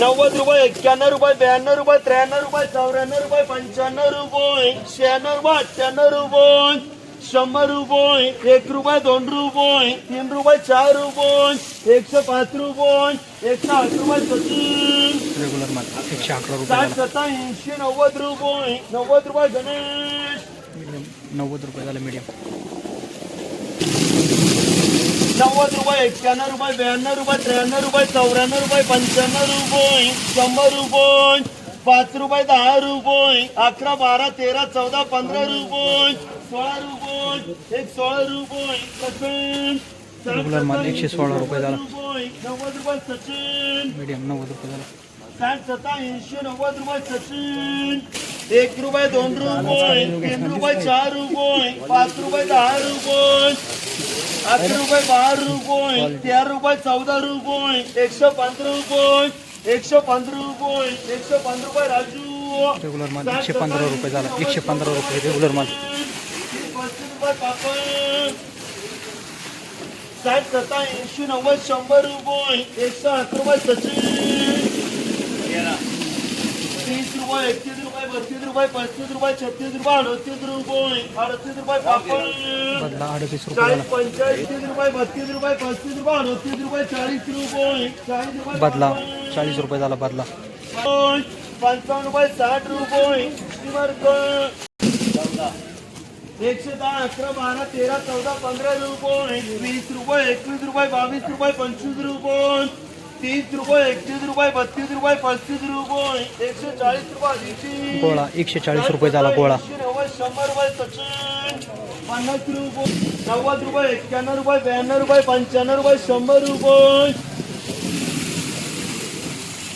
नव्वद रुपये एक्क्याण्णव रुपये ब्याण्णव रुपये त्र्याण्णव रुपये चौऱ्याण्णव रुपये पंच्याण्णव रुपये शहाण्णव रुपये अठ्ठ्याण्णव रुपये शंभर रुपये एक रुपये दोन रुपये तीन रुपये चार रुपये एकशे पाच रुपये एकशे आठ रुपये सचिन रेग्युलर माल. एकशे अकरा रुपये साठ झाला. सत्ताऐंशी नव्वद रुपये नव्वद रुपये गणेश. नव्वद रुपये झालं मीडियम नव्वद रुपये एक्क्याण्णव रुपये ब्याण्णव रुपये त्र्याण्णव रुपये चौऱ्याण्णव रुपये पंच्याण्णव रुपये शंभर रुपये पाच रुपये दहा रुपये अकरा बारा तेरा चौदा पंधरा रुपये सोळा रुपये एक सोळा रुपये सचिन रेग्युलर माल एकशे सोळा रुपये झाला. नव्वद रुपये सचिन. मीडियम नव्वद रुपये झाला. साठ सत्ताऐंशी नव्वद रुपये सचिन. एक रुपये दोन रुपये तीन रुपये चार रुपये पाच रुपये दहा रुपये. अकरा रुपये बारा रुपये तेरा रुपये चौदा रुपये एकशे पंधरा रुपये एकशे पंधरा रुपये एकशे पंधरा रुपये राजू. रेग्युलर माल एकशे पंधरा रुपये झाला. एकशे पंधरा रुपये रेग्युलर माल. पस्तीस रुपये पापड साठ सत्ताऐंशी नव्वद शंभर रुपये एकशे अकरा रुपये सचिन. तीस रुपये एकतीस रुपये बत्तीस रुपये पस्तीस रुपये छत्तीस रुपये अडतीस रुपये अडतीस रुपये पापड चाळीस पंचाळीस रुपये बत्तीस रुपये पस्तीस रुपये अडतीस रुपये चाळीस रुपये चाळीस रुपये बदला. चाळीस रुपये. झाला बदला. पंचावन्न रुपये साठ रुपये एकशे दहा अकरा बारा तेरा चौदा पंधरा रुपये वीस रुपये एकवीस रुपये बावीस रुपये पंचवीस रुपये. तीस रुपये एकतीस रुपये बत्तीस रुपये पस्तीस रुपये एकशे चाळीस रुपये गोळा एकशे चाळीस रुपये झाला गोळा नव्वद शंभर रुपये पन्नास रुपये नव्वद रुपये एक्क्याण्णव रुपये ब्याण्णव रुपये पंच्याण्णव रुपये शंभर रुपये.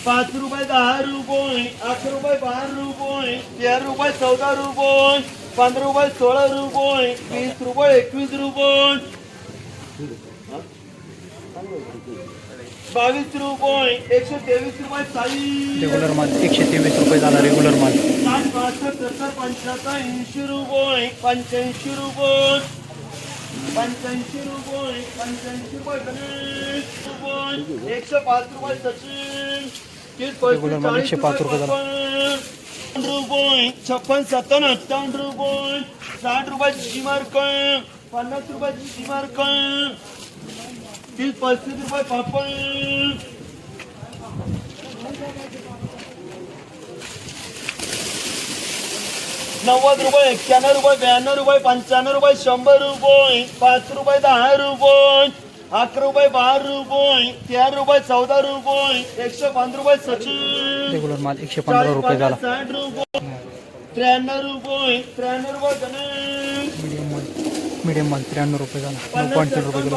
पाच रुपये दहा रुपये अकरा रुपये बारा रुपये तेरा रुपये चौदा रुपये पंधरा रुपये सोळा रुपये वीस रुपये एकवीस रुपये. बावीस रुपये एकशे तेवीस रुपये चाळीस रेग्युलर माल एकशे तेवीस रुपये झाला रेग्युलर माल. साठ बासष्ट सत्तर पंच्याहत्तर ऐंशी रुपये पंच्याऐंशी रुपये. पंच्याऐंशी रुपये पंच्याऐंशी रुपये गणेश रुपये. एकशे पाच रुपये सचिन. तीस रेग्युलर माल एकशे पाच रुपये झाला. रुपये. छप्पन सत्तावन्न अठ्ठावन्न रुपये. साठ रुपये शिमार्क पन्नास रुपये शिमार्क तीस पस्तीस रुपये पापड नव्वद रुपये एक्क्याण्णव रुपये ब्याण्णव रुपये पंच्याण्णव रुपये शंभर रुपये पाच रुपये दहा रुपये अकरा रुपये बारा रुपये तेरा रुपये चौदा रुपये एकशे पंधरा रुपये सचिन. रेग्युलर माल एकशे पंधरा रुपये झाला. साठ रुपये त्र्याण्णव रुपये त्र्याण्णव रुपये गणेश. मीडियम मीडियम माल त्र्याण्णव रुपये झाला नऊ पॉईंट तीन रुपये किलो.